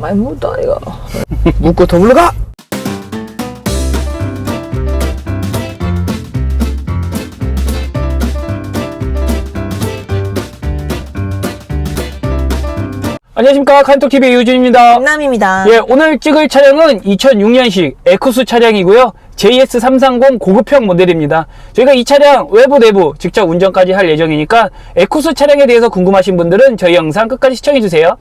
많이 묻다 이거. 묻고 더 물러가! 안녕하십니까. 칸톡TV의 유준입니다. 남입니다. 예, 오늘 찍을 차량은 2006년식 에쿠스 차량이고요. JS330 고급형 모델입니다. 저희가 이 차량 외부 내부 직접 운전까지 할 예정이니까 에쿠스 차량에 대해서 궁금하신 분들은 저희 영상 끝까지 시청해주세요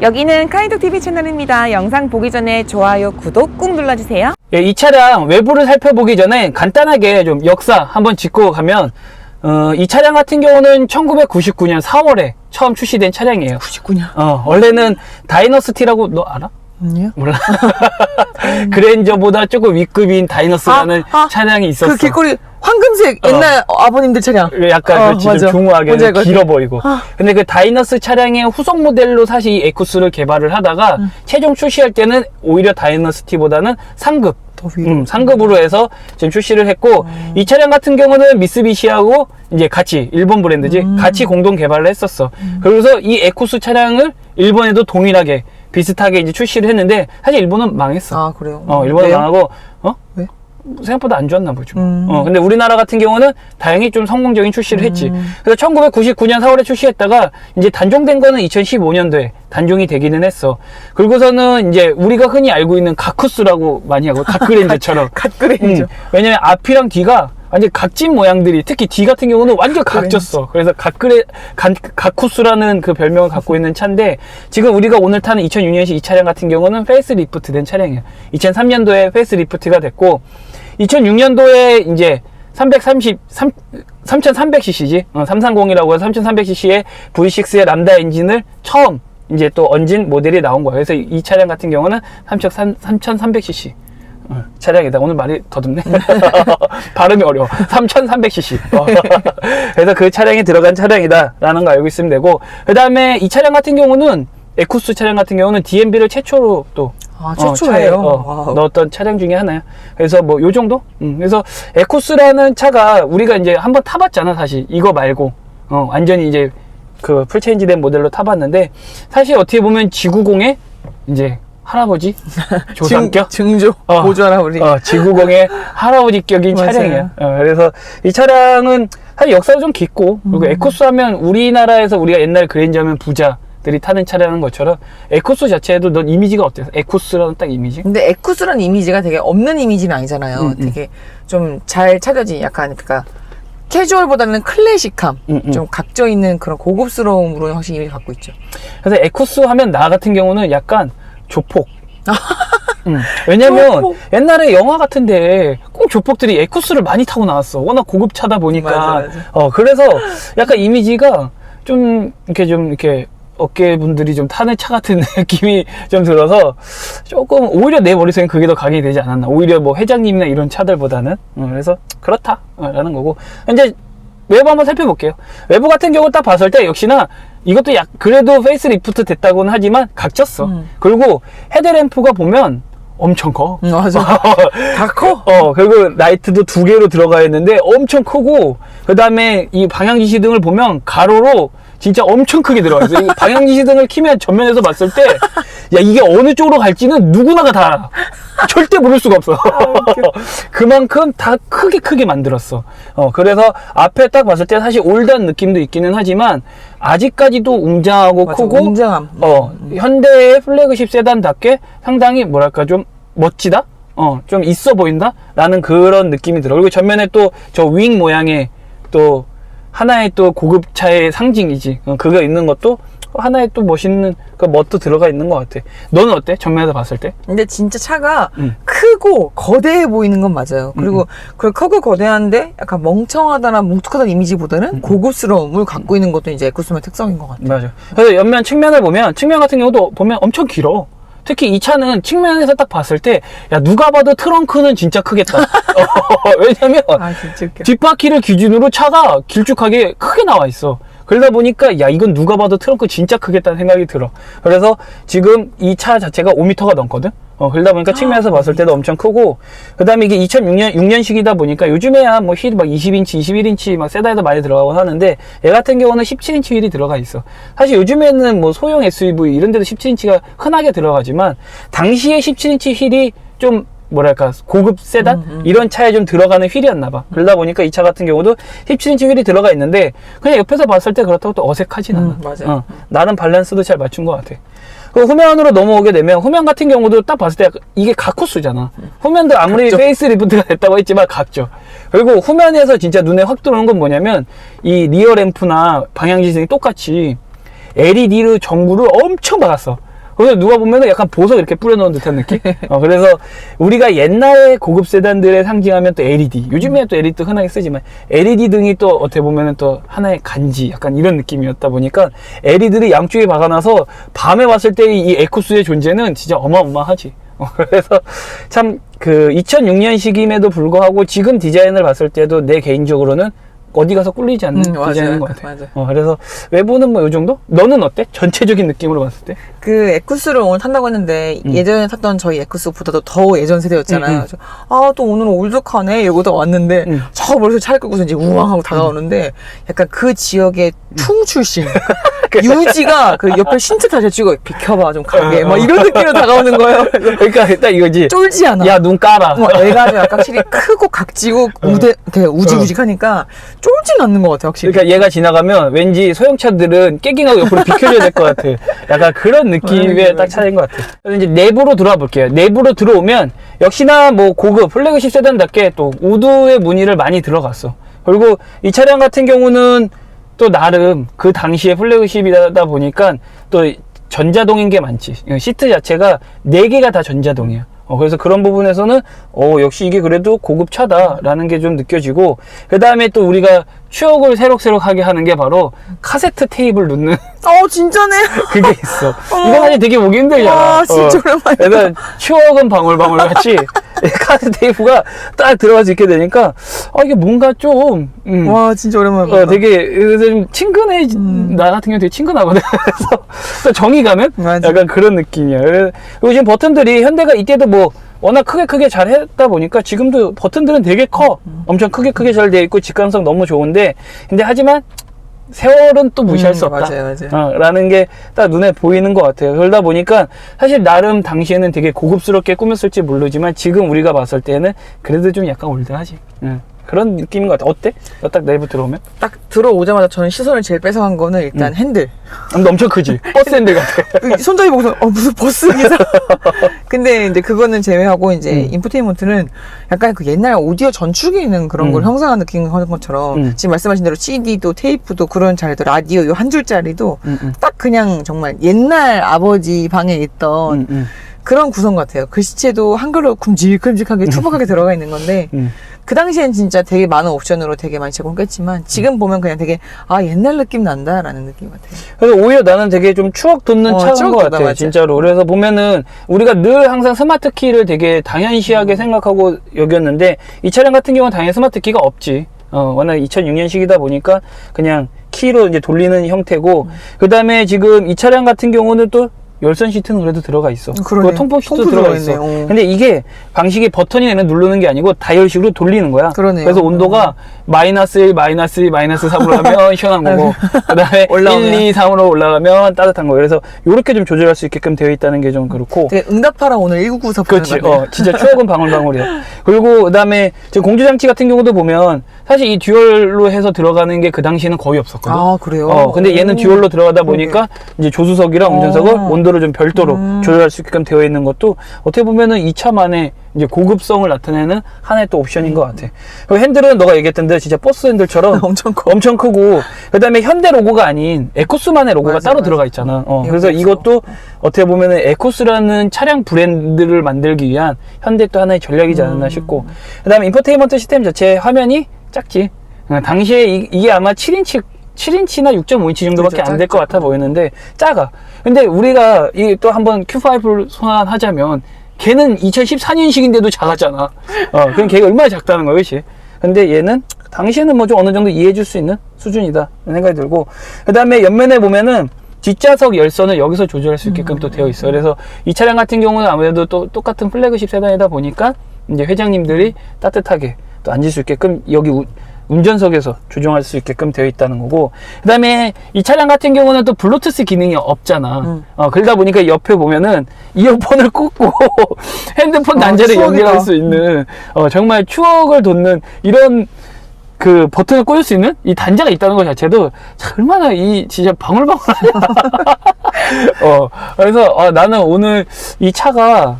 여기는 카이독 TV 채널입니다. 영상 보기 전에 좋아요, 구독 꾹 눌러주세요. 예, 이 차량 외부를 살펴보기 전에 간단하게 좀 역사 한번 짚고 가면 어, 이 차량 같은 경우는 1999년 4월에 처음 출시된 차량이에요 99년 어, 원래는 다이너스티라고 너 알아? 아니요 몰라. 그랜저보다 조금 윗급인 다이너스라는 아, 아, 차량이 있었어. 그 길거리 황금색 옛날 어, 아버님들 차량 약간 어, 그렇지. 좀 중후하게. 길어 보이고. 아. 근데 그 다이너스 차량의 후속 모델로 사실 이 에쿠스를 개발을 하다가 음. 최종 출시할 때는 오히려 다이너스티보다는 상급. 음, 상급으로 해서 지금 출시를 했고 음. 이 차량 같은 경우는 미쓰비시하고 이제 같이 일본 브랜드지 음. 같이 공동 개발을 했었어. 그래서 이 에쿠스 차량을 일본에도 동일하게 비슷하게 이제 출시를 했는데 사실 일본은 망했어. 아 그래요 어, 일본은 왜요? 망하고, 어? 왜? 생각보다 안 좋았나 보죠. 음. 어, 근데 우리나라 같은 경우는 다행히 좀 성공적인 출시를 했지. 그래서 1999년 4월에 출시했다가 이제 단종된 거는 2015년도에 단종이 되기는 했어. 그리고서는 이제 우리가 흔히 알고 있는 가쿠스라고 많이 하고 다크렌즈처럼. 갓그레인저 음, 왜냐면 앞이랑 뒤가 완전 각진 모양들이 특히 뒤 같은 경우는 완전 각졌어. 그래서 각그레 간- 가쿠스라는 그 별명을 갖고 있는 차인데 지금 우리가 오늘 타는 2006년식 이 차량 같은 경우는 페이스 리프트된 차량이에요. 2003년도에 페이스 리프트가 됐고 2006년도에 이제 330 3 3300cc지. 어, 330이라고 해서 3300cc의 V6의 람다 엔진을 처음 이제 또 얹은 모델이 나온 거예요. 그래서 이 차량 같은 경우는 3300cc. 어, 차량이다. 오늘 말이 더듬네. 발음이 어려워. 3300cc. 어. 그래서 그 차량이 들어간 차량이다라는 거 알고 있으면 되고, 그 다음에 이 차량 같은 경우는 에쿠스 차량 같은 경우는 DMB를 최초로 또아 어, 최초예요 어, 와우. 넣었던 차량 중에 하나야. 그래서 뭐 요 정도? 음, 그래서 에쿠스라는 차가 우리가 이제 한번 타봤잖아 사실 이거 말고 어, 완전히 이제 그 풀체인지된 모델로 타봤는데 사실 어떻게 보면 지구공의 이제 할아버지 조상격 증, 조 어. 보조 할아버지 어, 지구공의 할아버지격인. 차량이에요. 어, 그래서 이 차량은 사실 역사도 좀 깊고 음. 그리고 에코스 하면 우리나라에서 우리가 옛날 그랜저 하면 부자 들이 타는 차량인 것처럼 에코스 자체에도 넌 이미지가 어때요? 에코스라는 딱 이미지? 근데 에쿠스라는 이미지가 되게 없는 이미지는 아니잖아요 음, 음. 되게 좀 잘 차려진 약간 그러니까 캐주얼보다는 클래식함 음, 음. 좀 각져 있는 그런 고급스러움으로 확실히 이미지 갖고 있죠 그래서 에코스 하면 나 같은 경우는 약간 조폭. 음, 왜냐면 조폭. 옛날에 영화 같은데 꼭 조폭들이 에코스를 많이 타고 나왔어. 워낙 고급차다 보니까. 맞아, 맞아. 어, 그래서 약간 이미지가 좀 이렇게 좀 이렇게 어깨 분들이 좀 타는 차 같은 느낌이 좀 들어서 조금 오히려 내 머릿속엔 그게 더 강이 되지 않았나. 오히려 뭐 회장님이나 이런 차들보다는. 어, 그래서 그렇다. 어, 라는 거고. 이제 외부 한번 살펴볼게요. 외부 같은 경우 딱 봤을 때 역시나 이것도 약 그래도 페이스 리프트 됐다고는 하지만 각졌어. 음. 그리고 헤드램프가 보면 엄청 커. 음, 맞아 다 커 어, 그리고 라이트도 두 개로 들어가 있는데 엄청 크고, 그 다음에 이 방향 지시등을 보면 가로로 진짜 엄청 크게 들어가 있어. 이 방향지시등을 키면 전면에서 봤을 때, 야, 이게 어느 쪽으로 갈지는 누구나가 다 알아. 절대 모를 수가 없어. 그만큼 다 크게 크게 만들었어. 어, 그래서 앞에 딱 봤을 때 사실 올드한 느낌도 있기는 하지만, 아직까지도 웅장하고 맞아, 크고, 웅장함. 어, 현대의 플래그십 세단답게 상당히 뭐랄까 좀 멋지다? 어, 좀 있어 보인다? 라는 그런 느낌이 들어. 그리고 전면에 또 저 윙 모양의 또 하나의 또 고급차의 상징이지. 어, 그거 있는 것도 하나의 또 멋있는 그 멋도 들어가 있는 것 같아. 너는 어때? 전면에서 봤을 때? 근데 진짜 차가 음. 크고 거대해 보이는 건 맞아요. 그리고 그 크고 거대한데 약간 멍청하다나 뭉툭하다는 이미지보다는 고급스러움을 갖고 있는 것도 이제 에쿠스의 특성인 것 같아요. 맞아. 그래서 옆면 측면을 보면 측면 같은 경우도 보면 엄청 길어. 특히 이 차는 측면에서 딱 봤을 때, 야, 누가 봐도 트렁크는 진짜 크겠다. 어, 왜냐면, 아 진짜 웃겨. 뒷바퀴를 기준으로 차가 길쭉하게 크게 나와 있어. 그러다 보니까 야 이건 누가 봐도 트렁크 진짜 크겠다는 생각이 들어. 그래서 지금 이 차 자체가 5m가 넘거든. 어, 그러다 보니까 측면에서 봤을 때도 엄청 크고, 그 다음에 이게 2006년, 6년식이다 보니까 요즘에야 뭐 휠이 막 20인치, 21인치 막 세단에도 많이 들어가고 하는데, 얘 같은 경우는 17인치 휠이 들어가 있어. 사실 요즘에는 뭐 소형 SUV 이런 데도 17인치가 흔하게 들어가지만, 당시에 17인치 휠이 좀 뭐랄까 고급 세단 음, 이런 차에 좀 들어가는 휠이었나 봐. 그러다 보니까 이 차 같은 경우도 17인치 휠이 들어가 있는데 그냥 옆에서 봤을 때 그렇다고 또 어색하진 않아. 음, 맞아요. 어, 나는 밸런스도 잘 맞춘 것 같아. 그 후면으로 넘어오게 되면 후면 같은 경우도 딱 봤을 때 이게 각코스잖아. 후면도 아무리 각져. 페이스 리프트가 됐다고 했지만 각죠. 그리고 후면에서 진짜 눈에 확 들어오는 건 뭐냐면 이 리어 램프나 방향 지등이 똑같이 LED로 전구를 엄청 박았어. 그래서 누가 보면은 약간 보석 이렇게 뿌려놓은 듯한 느낌? 어, 그래서 우리가 옛날에 고급 세단들의 상징하면 또 LED. 요즘에 또 LED 도 흔하게 쓰지만 LED 등이 또 어떻게 보면은 또 하나의 간지 약간 이런 느낌이었다 보니까 LED를 양쪽에 박아놔서 밤에 봤을 때 이 에코스의 존재는 진짜 어마어마하지. 어, 그래서 참 그 2006년식임에도 불구하고 지금 디자인을 봤을 때도 내 개인적으로는 어디 가서 꿀리지 않는 음, 맞아요. 디자인인 것 같아. 맞아요. 어, 그래서 외부는 뭐 이 정도? 너는 어때? 전체적인 느낌으로 봤을 때? 그 에쿠스를 오늘 탄다고 했는데 음. 예전에 탔던 저희 에쿠스보다도 더 예전 세대였잖아요. 음, 음. 그래서 아또 오늘은 올드카네 이러고 왔는데 음. 저 멀리서 차를 끌고서 이제 우왕 하고 다가오는데 약간 그 지역의 충 출신 유지가 그 옆에 신체 다시 찍고 비켜봐 좀 가게 막 이런 느낌으로 다가오는 거예요. 그러니까 딱 이거지. 쫄지 않아. 야, 눈 깔아. 어, 애가 좀 약간 확실히 크고 각지고 우대 이렇게 우직우직하니까 쫄진 않는 것 같아 확실히. 그러니까 얘가 지나가면 왠지 소형차들은 깨깅하고 옆으로 비켜줘야 될 것 같아. 약간 그런 느낌의 맞아, 딱 맞아. 차인 것 같아. 그래서 이제 내부로 들어와 볼게요. 내부로 들어오면 역시나 뭐 고급 플래그십 세단답게 또 우드의 무늬를 많이 들어갔어. 그리고 이 차량 같은 경우는 또 나름 그 당시에 플래그십이다 보니까 또 전자동인 게 많지. 시트 자체가 네개가 다 전자동이야. 어, 그래서 그런 부분에서는 어, 역시 이게 그래도 고급 차다라는 게 좀 느껴지고 그 다음에 또 우리가 추억을 새록새록하게 하는 게 바로 카세트 테이프를 넣는 어 진짜네. 그게 있어. 이거 사실 되게 보기 힘들잖아. 와 진짜 어. 오랜만이다. 그래서 추억은 방울방울 같이 카세트 테이프가 딱 들어가서 있게 되니까 아 이게 뭔가 좀 음, 와 진짜 오랜만에 어. 되게 그래서 좀 친근해 음. 나 같은 경우 되게 친근하거든 그래서 또 정이 가면 맞아. 약간 그런 느낌이야 그리고 지금 버튼들이 현대가 이때도 뭐 워낙 크게 크게 잘 했다 보니까 지금도 버튼들은 되게 커 음. 엄청 크게 크게 잘 돼 있고 직관성 너무 좋은데 근데 하지만 세월은 또 무시할 음, 수 없다 맞아요, 맞아요. 어, 라는 게 딱 눈에 보이는 것 같아요. 그러다 보니까 사실 나름 당시에는 되게 고급스럽게 꾸몄을지 모르지만 지금 우리가 봤을 때는 그래도 좀 약간 올드하지. 응. 그런 느낌인 것 같아. 어때? 너딱 내부 들어오면? 딱 들어오자마자 저는 시선을 제일 뺏어간 거는 일단 음. 핸들. 근데 엄청 크지? 버스 핸들 같아. 이 손잡이 보고서 어 무슨 버스 기사. 근데 이제 그거는 제외하고 이제 음. 인포테인먼트는 약간 그 옛날 오디오 전축에 있는 그런 걸 음. 형상화 느끼는 것처럼 음. 지금 말씀하신 대로 CD도 테이프도 그런 자리도 라디오 요 한 줄짜리도 응, 응. 딱 그냥 정말 옛날 아버지 방에 있던 응, 응. 그런 구성 같아요. 글씨체도 한글로 큼직큼직하게 투박하게 들어가 있는 건데 응. 그 당시엔 진짜 되게 많은 옵션으로 되게 많이 제공했지만 지금 보면 그냥 되게 아 옛날 느낌 난다라는 느낌 같아요. 그래서 오히려 나는 되게 좀 추억 돋는 어, 차인 것 돋아, 같아 맞아. 진짜로 그래서 보면은 우리가 늘 항상 스마트 키를 되게 음. 당연시하게 생각하고 여겼는데 이 차량 같은 경우는 당연히 스마트 키가 없지 어, 워낙 2006년식이다 보니까 그냥 키로 이제 돌리는 형태고 음. 그 다음에 지금 이 차량 같은 경우는 또 열선 시트는 그래도 들어가 있어. 그러네. 그리고 통풍 시트도 통풍 들어가 있어. 있네, 어. 근데 이게 방식이 버튼이 얘는 누르는 게 아니고 다이얼식으로 돌리는 거야. 그러네요. 래서 온도가 마이너스 1, 마이너스 2, 마이너스 3으로 하면 시원한 거고, 그 다음에 올라오면. 1, 2, 3으로 올라가면 따뜻한 거. 그래서 이렇게 좀 조절할 수 있게끔 되어 있다는 게 좀 그렇고. 되게 응답하라 오늘 1994 부르는 그렇지. 어, 진짜 추억은 방울방울이야. 그리고 그다음에 지금 공조 장치 같은 경우도 보면 사실 이 듀얼로 해서 들어가는 게 그 당시에는 거의 없었거든. 아 그래요? 어, 근데 얘는 오. 듀얼로 들어가다 보니까 이제 조수석이랑 운전석을 어. 온도를 좀 별도로 음. 조절할 수 있게끔 되어 있는 것도 어떻게 보면은 이 차만의 이제 고급성을 나타내는 하나의 또 옵션인 것 같아. 그리고 핸들은 너가 얘기했던 대로 진짜 버스 핸들처럼 엄청 커. 엄청 크고 그다음에 현대 로고가 아닌 에코스만의 로고가 맞아, 따로 맞아. 들어가 있잖아. 어, 그래서 그렇죠. 이것도 어떻게 보면은 에코스라는 차량 브랜드를 만들기 위한 현대 또 하나의 전략이지 음. 않았나 싶고 그다음에 인포테인먼트 시스템 자체 화면이 작지. 어, 당시에 이, 이게 아마 7인치 7인치나 6.5인치 정도밖에 그렇죠, 안 될 것. 같아 보이는데 작아. 근데 우리가 이 또 한번 Q5를 소환하자면 걔는 2014년식인데도 작았잖아. 어, 그럼 걔가 얼마나 작다는 거야, 그렇지? 근데 얘는 당시에는 뭐 좀 어느 정도 이해해 줄 수 있는 수준이다. 생각이 들고. 그 다음에 옆면에 보면은 뒷좌석 열선을 여기서 조절할 수 있게끔 또 되어 있어요. 그래서 이 차량 같은 경우는 아무래도 또 똑같은 플래그십 세단이다 보니까 이제 회장님들이 따뜻하게 또 앉을 수 있게끔 여기 우- 운전석에서 조정할 수 있게끔 되어 있다는 거고 그 다음에 이 차량 같은 경우는 또 블루투스 기능이 없잖아. 음. 어, 그러다 보니까 옆에 보면은 이어폰을 꽂고 핸드폰 아, 단자를 추억이다. 연결할 수 있는 어, 정말 추억을 돋는 이런 그 버튼을 꽂을 수 있는 이 단자가 있다는 것 자체도 참 얼마나 이 진짜 방울방울하냐. 어, 그래서 아, 나는 오늘 이 차가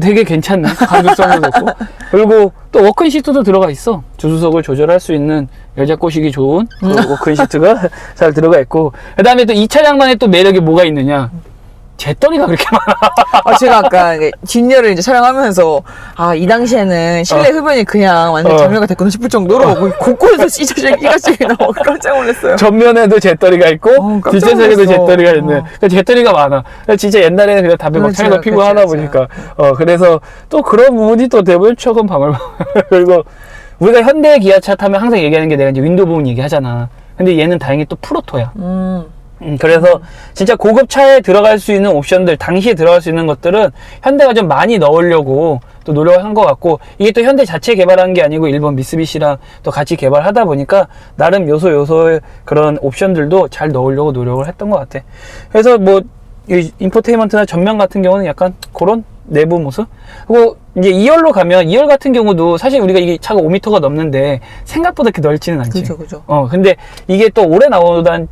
되게 괜찮네. 가격성도 좋고. 그리고 또 워크인 시트도 들어가 있어. 주수석을 조절할 수 있는 여자 꼬시기 좋은 그 워크인 시트가 잘 들어가 있고. 그 다음에 또 이 차량만의 또 매력이 뭐가 있느냐. 재떨이가 그렇게 많아. 아, 제가 아까 이게 뒷열을 이제 촬영하면서, 아, 이 당시에는 실내 흡연이 그냥 완전 어. 장르가 됐구나 싶을 정도로 뭐 곳곳에서 씨자식, 이가식이 나와 깜짝 놀랐어요. 전면에도 재떨이가 있고 어, 깜짝 뒷좌석에도 놀랐어. 재떨이가 있는 어. 그러니까 재떨이가 많아 그러니까 진짜 옛날에는 그냥 담배 막 그렇죠, 차에서 피고 그렇죠, 하다 그렇죠. 보니까 어 그래서 또 그런 부분이 또 대부분 추억은 방울방울 그리고 우리가 현대 기아차 타면 항상 얘기하는 게 내가 이제 윈도우 부분 얘기하잖아 근데 얘는 다행히 또 프로토야 음. 음, 그래서 진짜 고급 차에 들어갈 수 있는 옵션들, 당시에 들어갈 수 있는 것들은 현대가 좀 많이 넣으려고 또 노력을 한 것 같고, 이게 또 현대 자체 개발한 게 아니고 일본 미쓰비시랑 또 같이 개발하다 보니까 나름 요소 요소의 그런 옵션들도 잘 넣으려고 노력을 했던 것 같아. 그래서 뭐, 이 인포테인먼트나 전면 같은 경우는 약간 그런 내부 모습? 그리고 이제 2열로 가면 2열 같은 경우도 사실 우리가 이게 차가 5m가 넘는데 생각보다 그렇게 넓지는 않지. 그죠, 그죠. 어, 근데 이게 또 오래 나오던,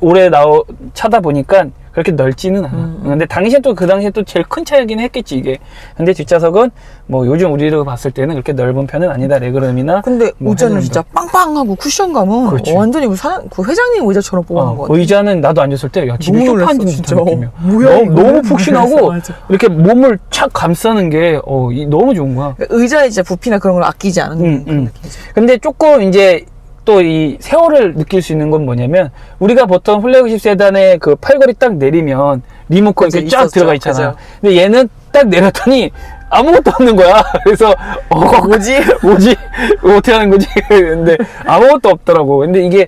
오래 나오, 차다 보니까 그렇게 넓지는 않아. 음. 근데 당시엔 또그 당시에 또 제일 큰 차이긴 했겠지, 이게. 근데 뒷좌석은 뭐 요즘 우리로 봤을 때는 그렇게 넓은 편은 아니다, 레그룸이나. 근데 뭐 의자는. 진짜 빵빵하고 쿠션감은 그렇지. 완전히 그, 사장, 그 회장님 의자처럼 것 어, 같아. 의자는 나도 앉았을 때, 야, 집에 쇼파 앉은 진짜. 듯한 느낌이야. 뭐야, 너무, 이거는? 너무 푹신하고, 맞아. 이렇게 몸을 착 감싸는 게, 어, 이- 너무 좋은 거야. 그러니까 의자에 진짜 부피나 그런 걸 아끼지 않은 음, 그런 음. 느낌이죠. 근데 조금 이제 또 이 세월을 느낄 수 있는 건 뭐냐면 우리가 보통 플래그십 세단의 그 팔걸이 딱 내리면 리모컨 이렇게 쫙 있었죠. 들어가 있잖아. 그죠. 근데 얘는 딱 내렸더니 아무것도 없는 거야. 그래서 어 뭐지? 뭐지? 어떻게 하는 거지? 근데 아무것도 없더라고. 근데 이게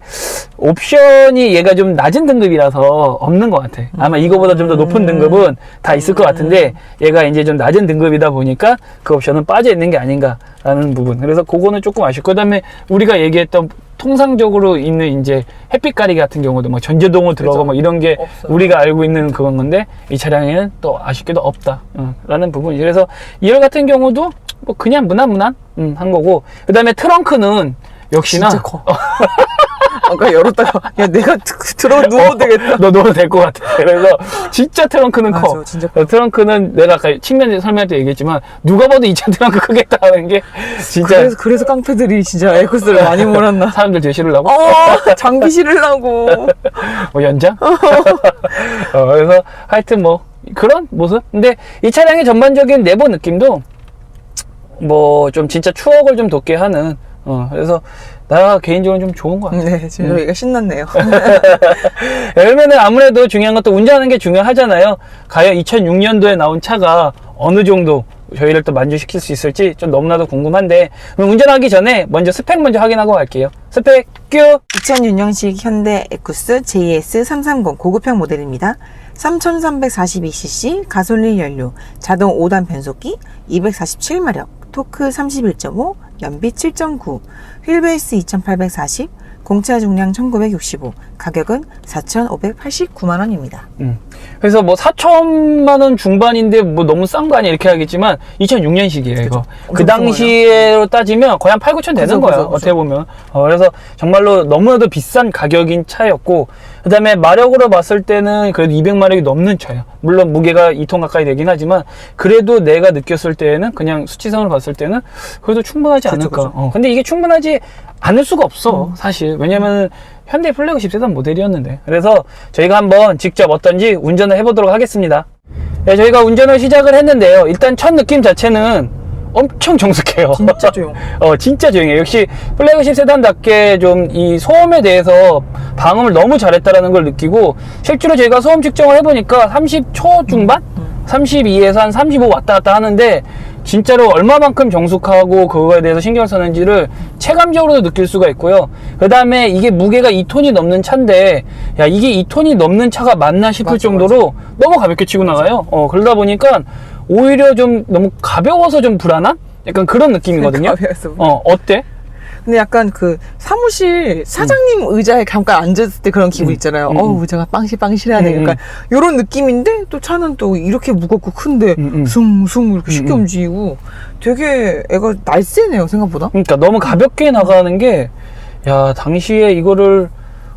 옵션이 얘가 좀 낮은 등급이라서 없는 것 같아. 아마 이거보다 좀 더 높은 등급은 다 있을 것 같은데 얘가 이제 좀 낮은 등급이다 보니까 그 옵션은 빠져 있는 게 아닌가라는 부분. 그래서 그거는 조금 아쉽고 그다음에 우리가 얘기했던 통상적으로 있는 이제 햇빛 가리개 같은 경우도 뭐 전제동을 들어가 그죠. 뭐 이런 게 없어요. 우리가 알고 있는 그건 건데 이 차량에는 또 아쉽게도 없다. 어, 라는 부분이. 그래서 2열 같은 경우도 뭐 그냥 무난무난 음, 한 거고 그 다음에 트렁크는 역시나 진짜 커. 아까 열었다가 야 내가 드- 들어 누워도 되겠다. 너 넣어도 될 것 같아. 그래서 진짜 트렁크는 커. 맞아, 진짜 커. 어, 트렁크는 내가 아까 측면 설명할 때 얘기했지만 누가 봐도 이차 트렁크 크겠다 하는 게 진짜 그래서 그래서 깡패들이 진짜 에쿠스를 많이 몰았나. 사람들 되시려고 어 장비 실으려고. 뭐 연장? 어, 그래서 하여튼 뭐 그런 모습. 근데 이 차량의 전반적인 내부 느낌도 뭐 좀 진짜 추억을 좀 돋게 하는. 어 그래서 나 개인적으로 좀 좋은 것 같아. 네 지금 저희가 신났네요. 그러면은 아무래도 중요한 것도 운전하는 게 중요하잖아요. 과연 2006년도에 나온 차가 어느 정도 저희를 또 만족시킬 수 있을지 좀 너무나도 궁금한데 그럼 운전하기 전에 먼저 스펙 먼저 확인하고 갈게요. 스펙 큐! 2006년식 현대 에쿠스 JS330 고급형 모델입니다. 3342cc 가솔린 연료, 자동 5단 변속기, 247마력, 토크 31.5, 연비 7.9, 휠베이스 2840, 공차 중량 1965, 가격은 4,589만 원입니다. 음. 그래서 뭐 4천만 원 중반인데 뭐 너무 싼 거 아니야 이렇게 하겠지만 2006년식이에요 이거. 그 당시로 따지면 거의 한 8, 9천 되는 그죠, 거야 그죠, 그죠. 어떻게 보면. 어, 그래서 정말로 너무나도 비싼 가격인 차였고 그 다음에 마력으로 봤을 때는 그래도 200마력이 넘는 차예요. 물론 무게가 2톤 가까이 되긴 하지만 그래도 내가 느꼈을 때는 그냥 수치상으로 봤을 때는 그래도 충분하지 않을까. 그죠. 어, 근데 이게 충분하지 않을 수가 없어 사실 왜냐면 현대 플래그십 세단 모델이었는데 그래서 저희가 한번 직접 어떤지 운전을 해보도록 하겠습니다 네, 저희가 운전을 시작을 했는데요 일단 첫 느낌 자체는 엄청 정숙해요 진짜 조용. 어 진짜 조용해요 역시 플래그십 세단답게 좀 이 소음에 대해서 방음을 너무 잘했다라는 걸 느끼고 실제로 저희가 소음 측정을 해보니까 30초 중반? 32에서 한 35 왔다 갔다 하는데 진짜로 얼마만큼 정숙하고 그거에 대해서 신경을 썼는지를 체감적으로도 느낄 수가 있고요. 그 다음에 이게 무게가 2톤이 넘는 차인데 야 이게 2톤이 넘는 차가 맞나 싶을 맞아, 정도로 너무 가볍게 치고 나가요. 어 그러다 보니까 오히려 좀 너무 가벼워서 좀 불안한 약간 그런 느낌이거든요. 가벼워서 어 어때? 근데 약간 그 사무실 사장님 의자에 잠깐 앉았을 때 그런 기분 있잖아요. 음, 어우, 음. 의자가 빵실빵실하네. 음, 약간 요런 느낌인데 또 차는 또 이렇게 무겁고 큰데 음, 음. 숭숭 이렇게 쉽게 음, 음. 움직이고 되게 애가 날쌔네요, 생각보다. 그러니까 너무 가볍게 나가는 게, 야, 당시에 이거를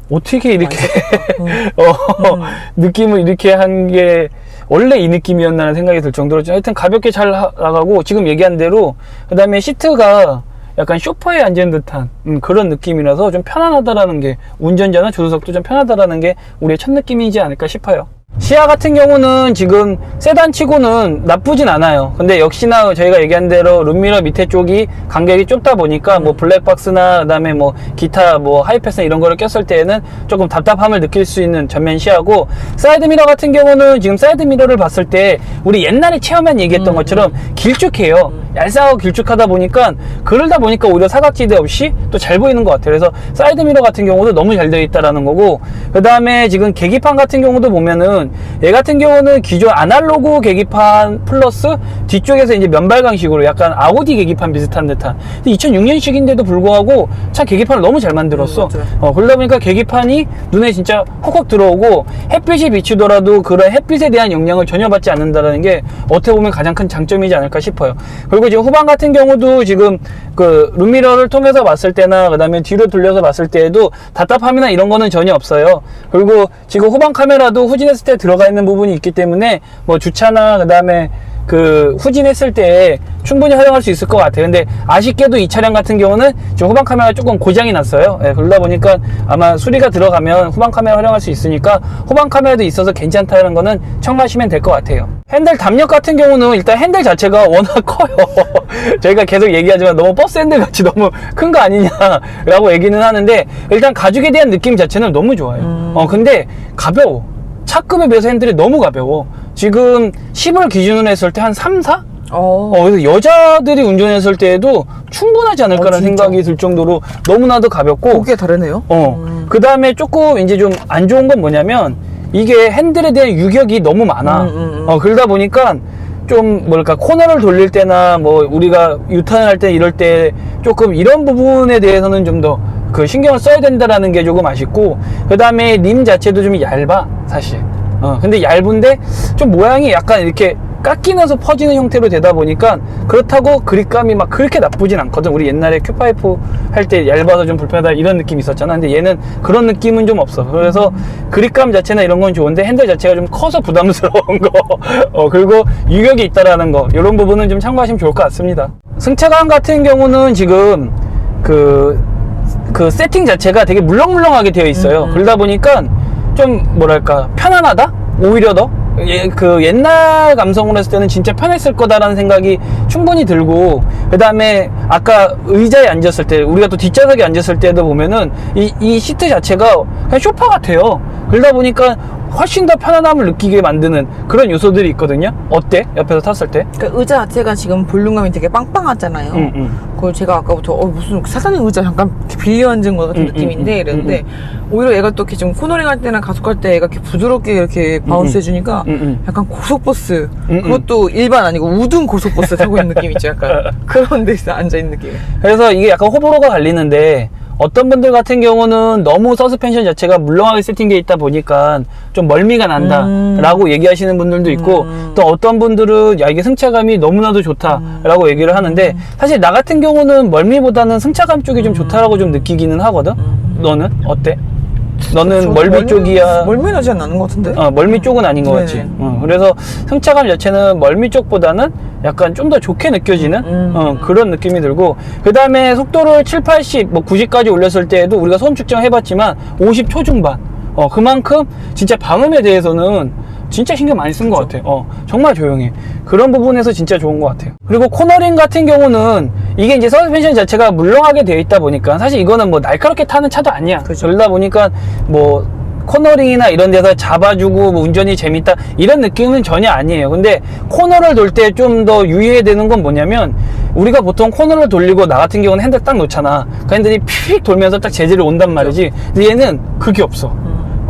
어떻게 이렇게, 어, 느낌을 이렇게 한 게, 원래 이 느낌이었나라는 생각이 들 정도로, 좀 하여튼 가볍게 잘 하- 나가고, 지금 얘기한 대로, 그 다음에 시트가 약간 쇼파에 앉은 듯한 음, 그런 느낌이라서 좀 편안하다라는 게, 운전자나 조수석도 좀 편하다라는 게 우리의 첫 느낌이지 않을까 싶어요. 시야 같은 경우는 지금 세단 치고는 나쁘진 않아요. 근데 역시나 저희가 얘기한 대로 룸미러 밑에 쪽이 간격이 좁다 보니까 뭐 블랙박스나 그 다음에 뭐 기타 뭐 하이패스나 이런 거를 꼈을 때에는 조금 답답함을 느낄 수 있는 전면 시야고 사이드 미러 같은 경우는 지금 사이드 미러를 봤을 때 우리 옛날에 체험한 얘기했던 것처럼 길쭉해요. 얄쌍하고 길쭉하다 보니까 그러다 보니까 오히려 사각지대 없이 또 잘 보이는 것 같아요. 그래서 사이드 미러 같은 경우도 너무 잘 되어 있다라는 거고 그 다음에 지금 계기판 같은 경우도 보면은 얘 같은 경우는 기존 아날로그 계기판 플러스 뒤쪽에서 이제 면발광식으로 약간 아우디 계기판 비슷한 듯한 2006년식인데도 불구하고 차 계기판을 너무 잘 만들었어. 음. 어, 그러다 보니까 계기판이 눈에 진짜 콕콕 들어오고 햇빛이 비추더라도 그런 햇빛에 대한 영향을 전혀 받지 않는다는 게 어떻게 보면 가장 큰 장점이지 않을까 싶어요. 그리고 지금 후방 같은 경우도 지금 그 룸미러를 통해서 봤을 때나 그 다음에 뒤로 돌려서 봤을 때에도 답답함이나 이런 거는 전혀 없어요. 그리고 지금 후방 카메라도 후진했을 때 들어가 있는 부분이 있기 때문에 뭐 주차나 그 다음에 그 후진했을 때 충분히 활용할 수 있을 것 같아요. 근데 아쉽게도 이 차량 같은 경우는 지금 후방 카메라가 조금 고장이 났어요. 예, 그러다 보니까 아마 수리가 들어가면 후방 카메라 활용할 수 있으니까 후방 카메라도 있어서 괜찮다는 거는 청하시면 될 것 같아요. 핸들 담력 같은 경우는 일단 핸들 자체가 워낙 커요. 저희가 계속 얘기하지만 너무 버스 핸들 같이 너무 큰 거 아니냐라고 얘기는 하는데 일단 가죽에 대한 느낌 자체는 너무 좋아요. 어 근데 가벼워. 차급에 비해서 핸들이 너무 가벼워. 지금 10을 기준으로 했을 때 한 3, 4? 어. 어, 그래서 여자들이 운전했을 때에도 충분하지 않을까라는 어, 진짜? 생각이 들 정도로 너무나도 가볍고, 보기가 다르네요. 어, 그 다음에 조금 이제 좀 안 좋은 건 뭐냐면, 이게 핸들에 대한 유격이 너무 많아. 음, 음, 음. 어, 그러다 보니까 좀 뭐랄까, 코너를 돌릴 때나 뭐 우리가 유턴을 할때 이럴 때 조금 이런 부분에 대해서는 좀 더 그 신경을 써야 된다라는 게 조금 아쉽고, 그 다음에 림 자체도 좀 얇아, 사실. 어, 근데 얇은데 좀 모양이 약간 이렇게 깎이면서 퍼지는 형태로 되다 보니까 그렇다고 그립감이 막 그렇게 나쁘진 않거든. 우리 옛날에 Q5 할때 얇아서 좀 불편하다 이런 느낌이 있었잖아. 근데 얘는 그런 느낌은 좀 없어. 그래서 그립감 자체나 이런 건 좋은데 핸들 자체가 좀 커서 부담스러운 거. 어, 그리고 유격이 있다라는 거. 이런 부분은 좀 참고하시면 좋을 것 같습니다. 승차감 같은 경우는 지금 그, 그 세팅 자체가 되게 물렁물렁하게 되어 있어요. 그러다 보니까 좀 뭐랄까 편안하다? 오히려 더? 예, 그 옛날 감성으로 했을 때는 진짜 편했을 거다라는 생각이 충분히 들고 그 다음에 아까 의자에 앉았을 때 우리가 또 뒷좌석에 앉았을 때도 보면은 이, 이 시트 자체가 그냥 쇼파 같아요 그러다 보니까 훨씬 더 편안함을 느끼게 만드는 그런 요소들이 있거든요 어때? 옆에서 탔을 때? 그러니까 의자 자체가 지금 볼륨감이 되게 빵빵하잖아요. 응, 응. 그걸 제가 아까부터 어, 무슨 사장님 의자 잠깐 빌려 앉은 것 같은 음, 느낌인데 음, 음, 이랬는데 오히려 얘가 또 이렇게 좀 코너링 할 때나 가속 할 때 얘가 이렇게 부드럽게 이렇게 바운스 해주니까 음, 음. 약간 고속버스 음, 그것도 일반 아니고 우등 고속버스 타고 있는 느낌 있죠 약간 그런 데서 앉아 있는 느낌 그래서 이게 약간 호불호가 갈리는데 어떤 분들 같은 경우는 너무 서스펜션 자체가 물렁하게 세팅되어 있다 보니까 좀 멀미가 난다 음. 라고 얘기하시는 분들도 있고 음. 또 어떤 분들은 야 이게 승차감이 너무나도 좋다 음. 라고 얘기를 하는데 사실 나 같은 경우는 멀미보다는 승차감 쪽이 좀 좋다라고 좀 느끼기는 하거든 너는 어때? 너는 멀미 쪽이야 멀미 나지 않는 것 같은데 어, 멀미 쪽은 아닌 것 네. 같지. 어, 그래서 승차감 자체는 멀미 쪽보다는 약간 좀 더 좋게 느껴지는 음. 어, 그런 느낌이 들고 그 다음에 속도를 7, 80, 뭐 90까지 올렸을 때에도 우리가 손 측정해봤지만 50 초중반. 어, 그만큼 진짜 방음에 대해서는 진짜 신경 많이 쓴 것 같아. 어, 정말 조용해. 그런 부분에서 진짜 좋은 것 같아요. 그리고 코너링 같은 경우는 이게 이제 서스펜션 자체가 물렁하게 되어 있다 보니까 사실 이거는 뭐 날카롭게 타는 차도 아니야. 그죠. 그러다 보니까 뭐 코너링이나 이런 데서 잡아주고 뭐 운전이 재밌다 이런 느낌은 전혀 아니에요. 근데 코너를 돌 때 좀 더 유의해야 되는 건 뭐냐면 우리가 보통 코너를 돌리고 나 같은 경우는 핸들 딱 놓잖아. 그 핸들이 픽 돌면서 딱 제재를 온단 말이지. 근데 얘는 그게 없어.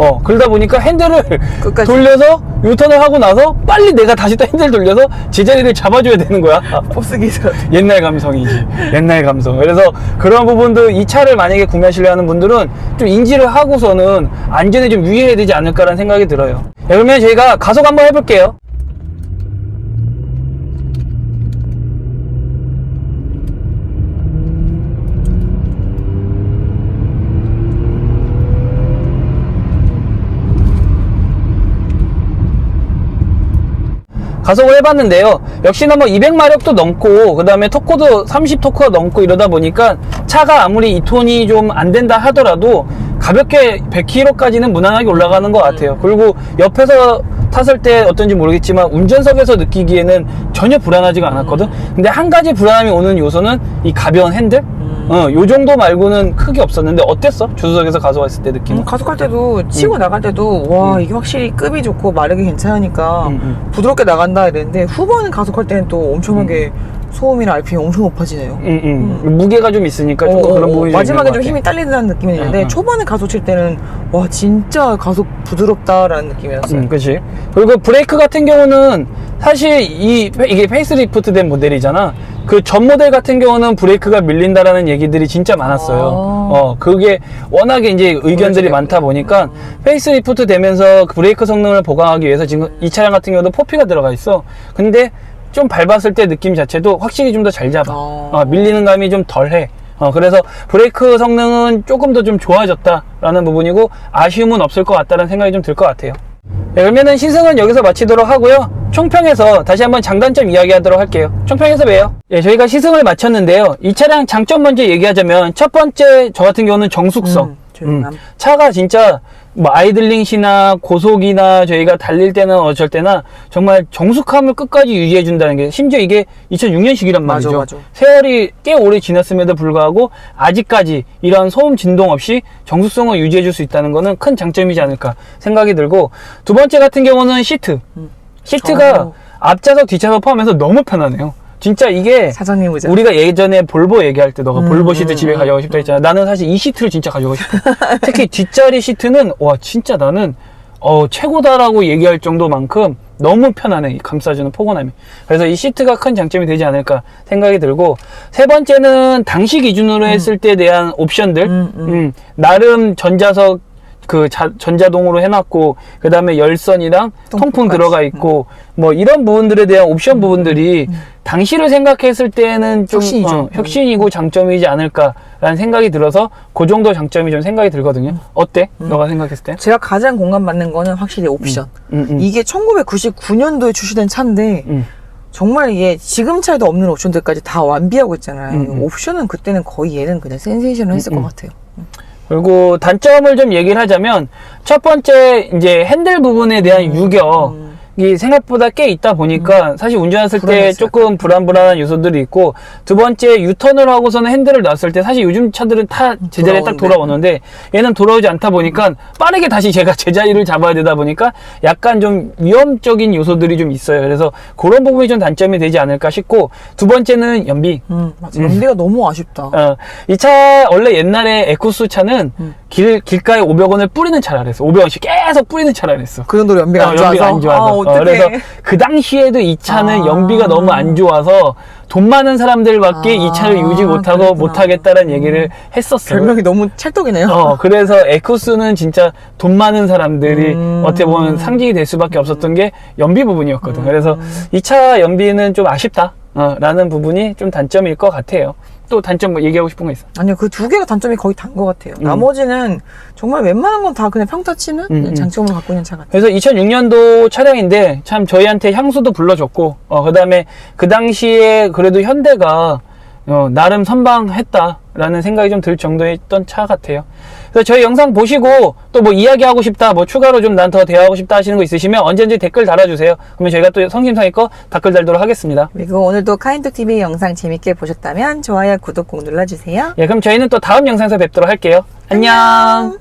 어, 그러다 보니까 핸들을 끝까지. 돌려서 유턴을 하고 나서 빨리 내가 다시 또 핸들 돌려서 제자리를 잡아줘야 되는 거야. 포스 기사. 옛날 감성이지. 옛날 감성. 그래서 그런 부분도 이 차를 만약에 구매하시려 하는 분들은 좀 인지를 하고서는 안전에 좀 유의해야 되지 않을까라는 생각이 들어요. 네, 그러면 저희가 가속 한번 해볼게요. 가속을 해봤는데요. 역시나 뭐 200마력도 넘고, 그 다음에 토코도 30 토크가 넘고 이러다 보니까 차가 아무리 2톤이 좀 안 된다 하더라도 가볍게 100km까지는 무난하게 올라가는 것 같아요. 그리고 옆에서 탔을 때 어떤지 모르겠지만 운전석에서 느끼기에는 전혀 불안하지가 않았거든. 근데 한 가지 불안함이 오는 요소는 이 가벼운 핸들? 어, 요 정도 말고는 크게 없었는데 어땠어? 조수석에서 가져왔을 때 느낌은? 음, 가속할 때도 치고 나갈 때도 와 이게 확실히 급이 좋고 마력이 괜찮으니까 음, 음. 부드럽게 나간다 이랬는데 후반 가속할 때는 또 엄청나게 소음이나 RPM 엄청 높아지네요. 음, 음. 무게가 좀 있으니까 조금 어, 어, 그런 어, 부분이 마지막에 있는 좀것 힘이. 딸리는 느낌이 있는데 응, 응. 초반에 가속 칠 때는 와 진짜 가속 부드럽다라는 느낌이었어요. 음, 그치. 그리고 브레이크 같은 경우는 사실 이, 페- 이게 페이스리프트 된 모델이잖아. 그 전 모델 같은 경우는 브레이크가 밀린다라는 얘기들이 진짜 많았어요. 아. 어, 그게 워낙에 이제 의견들이 보여지게. 많다 보니까 페이스리프트 되면서 그 브레이크 성능을 보강하기 위해서 지금 이 차량 같은 경우도 포피가 들어가 있어. 근데 좀 밟았을 때 느낌 자체도 확실히 좀 더 잘 잡아. 아. 어, 밀리는 감이 좀 덜해. 어, 그래서 브레이크 성능은 조금 더 좀 좋아졌다라는 부분이고 아쉬움은 없을 것 같다는 생각이 좀 들 것 같아요. 네, 그러면은 시승은 여기서 마치도록 하고요. 총평에서 다시 한번 장단점 이야기하도록 할게요. 총평에서 봬요. 예, 저희가 시승을 마쳤는데요. 이 차량 장점 먼저 얘기하자면 첫 번째 저 같은 경우는 정숙성. 음, 조용함. 차가 진짜 뭐 아이들링 시나 고속이나 저희가 달릴 때나 어쩔 때나 정말 정숙함을 끝까지 유지해 준다는 게 심지어 이게 2006년식이란 맞아, 말이죠. 맞아. 세월이 꽤 오래 지났음에도 불구하고 아직까지 이런 소음 진동 없이 정숙성을 유지해 줄 수 있다는 거는 큰 장점이지 않을까 생각이 들고 두 번째 같은 경우는 시트. 시트가 어. 앞좌석 뒷좌석 포함해서 너무 편하네요. 진짜 이게 사장님 의자. 우리가 예전에 볼보 얘기할 때 너가 음, 볼보 시트 음, 집에 음. 가져가고 싶다 했잖아. 나는 사실 이 시트를 진짜 가져가고 싶어. 특히 뒷자리 시트는 와 진짜 나는 어 최고다라고 얘기할 정도만큼 너무 이 감싸주는 포근함이. 그래서 이 시트가 큰 장점이 되지 않을까 생각이 들고 세 번째는 당시 기준으로 했을 때 대한 옵션들. 음, 음. 음, 나름 전자석 그 자- 전자동으로 해놨고 그 다음에 열선이랑 통풍. 들어가 있고 뭐 이런 부분들에 대한 옵션 부분들이 당시를 생각했을 때는 좀 혁신이죠. 어, 혁신이고 장점이지 않을까라는 생각이 들어서 그 정도 장점이 좀 생각이 들거든요. 어때? 너가 생각했을 때? 제가 가장 공감받는 거는 확실히 옵션. 음, 음. 이게 1999년도에 출시된 차인데 음. 정말 이게 지금 차에도 없는 옵션들까지 다 완비하고 있잖아요. 음, 음. 옵션은 그때는 거의 얘는 그냥 센세이션을 했을 음, 것 같아요. 그리고 단점을 좀 얘기를 하자면 첫 번째 이제 핸들 부분에 대한 음, 유격 이 생각보다 꽤 있다 보니까 사실 운전했을 때. 조금 불안불안한 요소들이 있고 두 번째 유턴을 하고서는 핸들을 놨을 때 사실 요즘 차들은 다 제자리에 딱 돌아오는데. 돌아오는데 얘는 돌아오지 않다 보니까 빠르게 다시 제가 제자리를 잡아야 되다 보니까 약간 좀 위험적인 요소들이 좀 있어요. 그래서 그런 부분이 좀 단점이 되지 않을까 싶고 두 번째는 연비. 음, 맞아. 연비가 너무 아쉽다. 어, 이 차 원래 옛날에 에쿠스 차는 음. 길 길가에 500원을 뿌리는 차라 그랬어. 500원씩 계속 뿌리는 차라 그랬어. 그 정도로 연비가 어, 안 좋아서. 연비가 안 좋아서. 아, 어, 어떡해. 그래서 그 당시에도 이 차는 아. 연비가 너무 안 좋아서 돈 많은 사람들밖에 아, 이 차를 유지 못하고 그랬구나. 못하겠다는 얘기를 했었어. 별명이 너무 찰떡이네요. 어, 그래서 에쿠스는 진짜 돈 많은 사람들이 음. 어떻게 보면 상징이 될 수밖에 없었던 게 연비 음. 부분이었거든. 그래서 이 차 연비는 좀 아쉽다. 어, 라는 부분이 좀 단점일 것 같아요. 또 단점 뭐 얘기하고 싶은 거 있어? 아니요, 그 두 개가 단점이 거의 단 것 같아요. 음. 나머지는 정말 웬만한 건 다 그냥 평타 치는 음, 음. 장점을 갖고 있는 차 같아요. 그래서 2006년도 차량인데 참 저희한테 향수도 불러줬고 어, 그 다음에 그 당시에 그래도 현대가 어, 나름 선방했다라는 생각이 좀 들 정도였던 차 같아요. 그래서 저희 영상 보시고 또 뭐 이야기하고 싶다, 뭐 추가로 좀 난 더 대화하고 싶다 하시는 거 있으시면 언제든지 댓글 달아주세요. 그러면 저희가 또 성심성의껏 댓글 달도록 하겠습니다. 그리고 오늘도 카인톡TV 영상 재밌게 보셨다면 좋아요, 구독 꼭 눌러주세요. 예, 그럼 저희는 또 다음 영상에서 뵙도록 할게요. 안녕.